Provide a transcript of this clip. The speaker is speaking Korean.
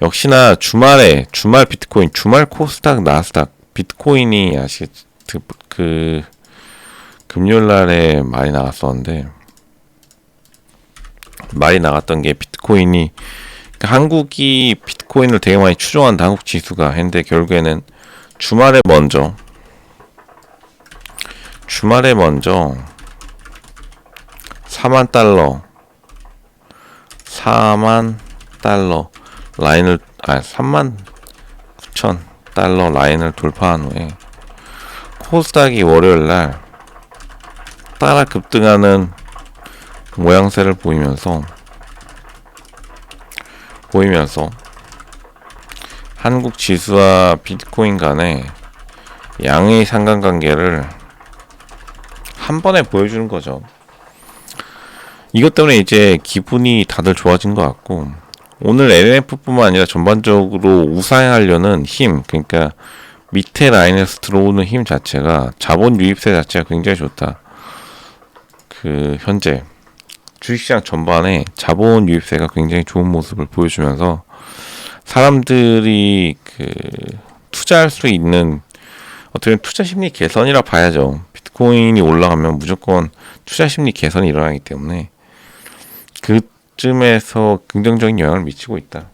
역시나 주말에 주말 비트코인 주말 코스닥 나스닥 비트코인이 아시겠 그, 그 금요일 날에 많이 나갔었는데 많이 나갔던 게 비트코인이 그러니까 한국이 비트코인을 되게 많이 추종한다 한국 지수가 했는데 결국에는 주말에 먼저 주말에 먼저 4만 달러 4만 달러 라인을 아 3만 9천 달러 라인을 돌파한 후에 코스닥이 월요일 날 따라 급등하는 모양새를 보이면서 보이면서 한국 지수와 비트코인 간의 양의 상관관계를 한 번에 보여주는 거죠. 이것 때문에 이제 기분이 다들 좋아진 것 같고 오늘 LNF뿐만 아니라 전반적으로 우상하려는 힘 그러니까 밑에 라인에서 들어오는 힘 자체가 자본 유입세 자체가 굉장히 좋다. 그 현재 주식시장 전반에 자본 유입세가 굉장히 좋은 모습을 보여주면서 사람들이 그 투자할 수 있는 어떻게 보면 투자 심리 개선이라 봐야죠. 비트코인이 올라가면 무조건 투자 심리 개선이 일어나기 때문에 그 쯤에서 긍정적인 영향을 미치고 있다.